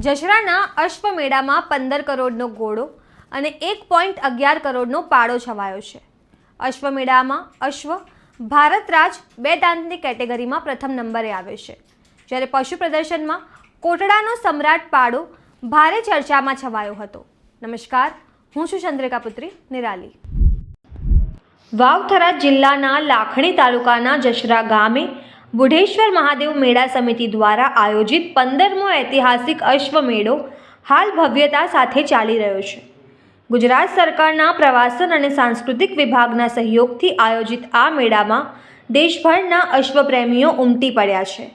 જશરાના અશ્વમેળામાં પંદર કરોડનો ઘોડો અને એક પોઈન્ટ અગિયાર કરોડનો પાડો છવાયો છે. અશ્વમેળામાં અશ્વ ભારતરાજ બે દાંતની કેટેગરીમાં પ્રથમ નંબરે આવે છે. જ્યારે પશુ પ્રદર્શનમાં કોટડાનો સમ્રાટ પાડો ભારે ચર્ચામાં છવાયો હતો. નમસ્કાર, હું છું ચંદ્રિકા પુત્રી, નિરાલી. વાવથરા જિલ્લાના લાખણી તાલુકાના જશરા ગામે બુઢેશ્વર મહાદેવ મેળા સમિતિ દ્વારા આયોજિત પંદરમો ઐતિહાસિક અશ્વમેળો હાલ ભવ્યતા સાથે ચાલી રહ્યો છે. ગુજરાત સરકારના પ્રવાસન અને સાંસ્કૃતિક વિભાગના સહયોગથી આયોજિત આ મેળામાં દેશભરના અશ્વપ્રેમીઓ ઉમટી પડ્યા છે.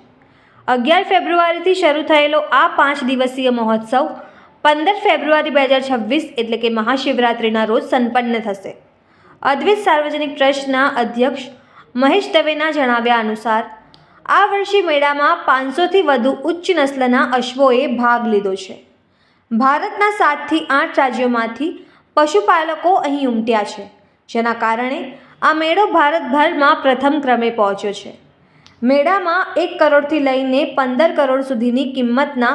અગિયાર ફેબ્રુઆરીથી શરૂ થયેલો આ પાંચ દિવસીય મહોત્સવ પંદર ફેબ્રુઆરી બે હજાર છવ્વીસ એટલે કે મહાશિવરાત્રિના રોજ સંપન્ન થશે. અદ્વૈત સાર્વજનિક ટ્રસ્ટના અધ્યક્ષ મહેશ દવેના જણાવ્યા અનુસાર આ વર્ષે મેળામાં પાંચસોથી વધુ ઉચ્ચ નસ્લના અશ્વોએ ભાગ લીધો છે. ભારતના સાતથી આઠ રાજ્યોમાંથી પશુપાલકો અહીં ઉમટ્યા છે, જેના કારણે આ મેળો ભારતભરમાં પ્રથમ ક્રમે પહોંચ્યો છે. મેળામાં એક કરોડથી લઈને પંદર કરોડ સુધીની કિંમતના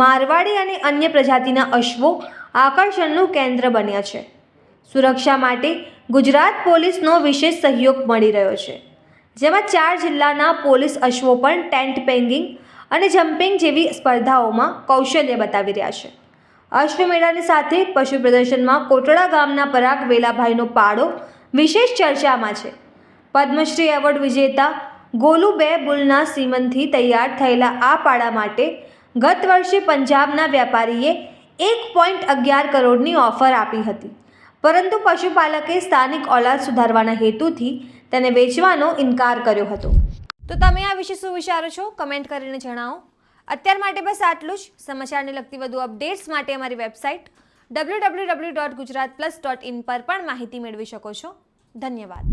મારવાડી અને અન્ય પ્રજાતિના અશ્વો આકર્ષણનું કેન્દ્ર બન્યા છે. સુરક્ષા માટે ગુજરાત પોલીસનો વિશેષ સહયોગ મળી રહ્યો છે. જેમાં ચાર જિલ્લાના પોલીસ અશ્વો પણ ટેન્ટ પેંગિંગ અને જમ્પિંગ જેવી સ્પર્ધાઓમાં કૌશલ્ય બતાવી રહ્યા છે. અશ્વમેળાની સાથે પશુ પ્રદર્શનમાં કોટડા ગામના પરાગ વેલાભાઈનો પાડો વિશેષ ચર્ચામાં છે. પદ્મશ્રી એવોર્ડ વિજેતા ગોલુ બે બુલના સીમનથી તૈયાર થયેલા આ પાડા માટે ગત વર્ષે પંજાબના વેપારીએ એક પોઈન્ટ અગિયાર કરોડની ઓફર આપી હતી. પરંતુ પશુપાલકે સ્થાનિક ઓલાદ સુધારવાના હેતુથી તેને વેચવાનો ઇનકાર કર્યો હતો. તો તમે આ વિશે શું વિચારો છો? કમેન્ટ કરીને જણાવો. અત્યાર માટે બસ આટલું જ. સમાચારને લગતી વધુ અપડેટ્સ માટે અમારી website W W W dot Gujarat plus dot in પર પણ માહિતી મેળવી શકો છો. ધન્યવાદ.